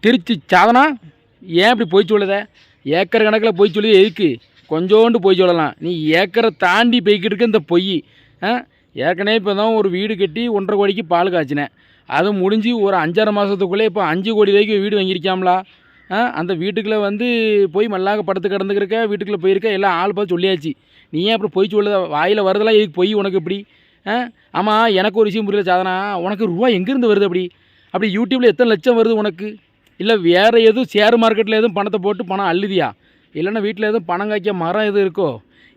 திருச்சி சாதனா? ஏன் இப்படி போய் சொல்லுத? ஏக்கர் கணக்கில் போய் சொல்லுது எதுக்கு? கொஞ்சோண்டு போய் சொல்லலாம். நீ ஏக்கரை தாண்டி போய்கிட்டு இருக்க இந்த பொய். ஏற்கனவே இப்போ தான் ஒரு வீடு கட்டி ஒன்றரை கோடிக்கு பால் காய்ச்சினேன் அது முடிஞ்சு ஒரு அஞ்சாறு மாதத்துக்குள்ளே இப்போ அஞ்சு கோடி வரைக்கும் வீடு வாங்கியிருக்காம்லா? ஆ? அந்த வீட்டுக்குள்ளே வந்து போய் மல்லாக படுத்து கிடந்துக்கிருக்க வீட்டுக்குள்ளே போயிருக்க எல்லாம் ஆள் பார்த்து சொல்லியாச்சு. நீ ஏன் அப்படி பொய் சொல்லுத? வாயில் வரதெல்லாம் எதுக்கு பொய் உனக்கு இப்படி? ஆமாம் எனக்கு ஒரு விஷயம் புரியல சாதனா. உனக்கு ரூபா எங்கேருந்து வருது அப்படி? அப்படி யூடியூப்பில் எத்தனை லட்சம் வருது உனக்கு? இல்லை வேறு எதுவும் ஷேர் மார்க்கெட்டில் எதுவும் பணத்தை போட்டு பணம் அள்ளுதியா? இல்லைன்னா வீட்டில் எதுவும் பணம் காய்க்க மரம் எதுவும் இருக்கோ?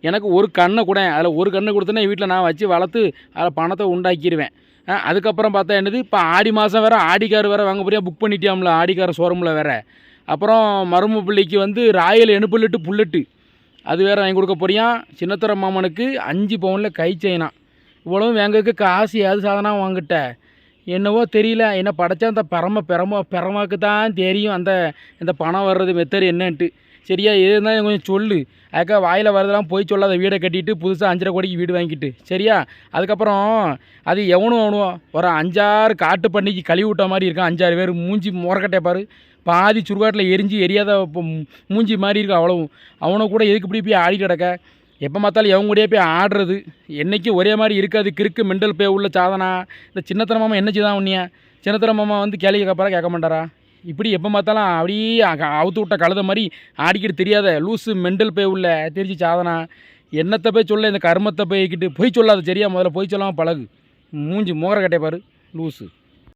எனக்கு ஒரு கண்ணை கூட அதில் ஒரு கண்ணை கொடுத்தோன்னா வீட்டில் நான் வச்சு வளர்த்து அதில் பணத்தை உண்டாக்கிடுவேன் அதுக்கப்புறம் பார்த்தா என்னது? இப்போ ஆடி மாதம் வேறு ஆடிக்கார் வேறு வாங்க போறியா? புக் பண்ணிட்டியாம்ல ஆடிக்கார ஷோரூமில் வேறு. அப்புறம் மரும பிள்ளைக்கு வந்து ராயல் எனுப்புல்லட்டு புல்லட்டு. அது வேறு வாங்கி கொடுக்க போறியா? சின்னத்துற மாமனுக்கு அஞ்சு பவுனில் கை செய்யணும் இவ்வளவும் வாங்கறதுக்கு காசு ஏது சாதனம் வாங்கிட்ட? என்னவோ தெரியல. என்ன படைச்சா அந்த பரம பெரம பெரமாக்கு தான் தெரியும். அந்த இந்த பணம் வர்றது மெத்தர் என்னன்ட்டு. சரியா? எது இருந்தாலும் கொஞ்சம் சொல்லு. அதுக்காக வாயில் வரதெல்லாம் போய் சொல்லாத வீடை கட்டிட்டு புதுசாக அஞ்சரை கோடிக்கு வீடு வாங்கிட்டு. சரியா? அதுக்கப்புறம் அது எவனும் அவனும் ஒரு அஞ்சாறு காட்டு பண்ணிக்கு கழுவி விட்ட மாதிரி இருக்கான் அஞ்சாறு பேர் மூஞ்சி முறக்கட்டை பாரு. பாதி சுடுகாட்டில் எரிஞ்சு எரியாத மூஞ்சி மாதிரி இருக்கும் அவ்வளவும். அவனை கூட எதுக்கு இப்படி போய் ஆடி கிடக்க? எப்போ பார்த்தாலும் எவங்க கூடயே போய் ஆடுறது. என்றைக்கும் ஒரே மாதிரி இருக்காது. கிறுக்கு மெண்டல் பே உள்ள சாதனா. இந்த சின்னத்தன மாமா என்ன செய்தான் உன்னியா? சின்னத்தன மாமா வந்து கேள்வி கேட்பாரா கேட்க மாட்டாரா? இப்படி எப்போ பார்த்தாலும் அப்படியே அவுத்து விட்ட கழுத மாதிரி ஆடிக்கிட்டு தெரியாத லூஸு மெண்டல் பே உள்ள தெரிஞ்சு சாதனா. என்னத்தை போய் சொல்ல இந்த கர்மத்தை போய்கிட்டு பொய் சொல்லாத சரியா? முதல்ல பொய் சொல்லாமல் பழகு. மூஞ்சி மோகர கட்டைப்பார் லூஸு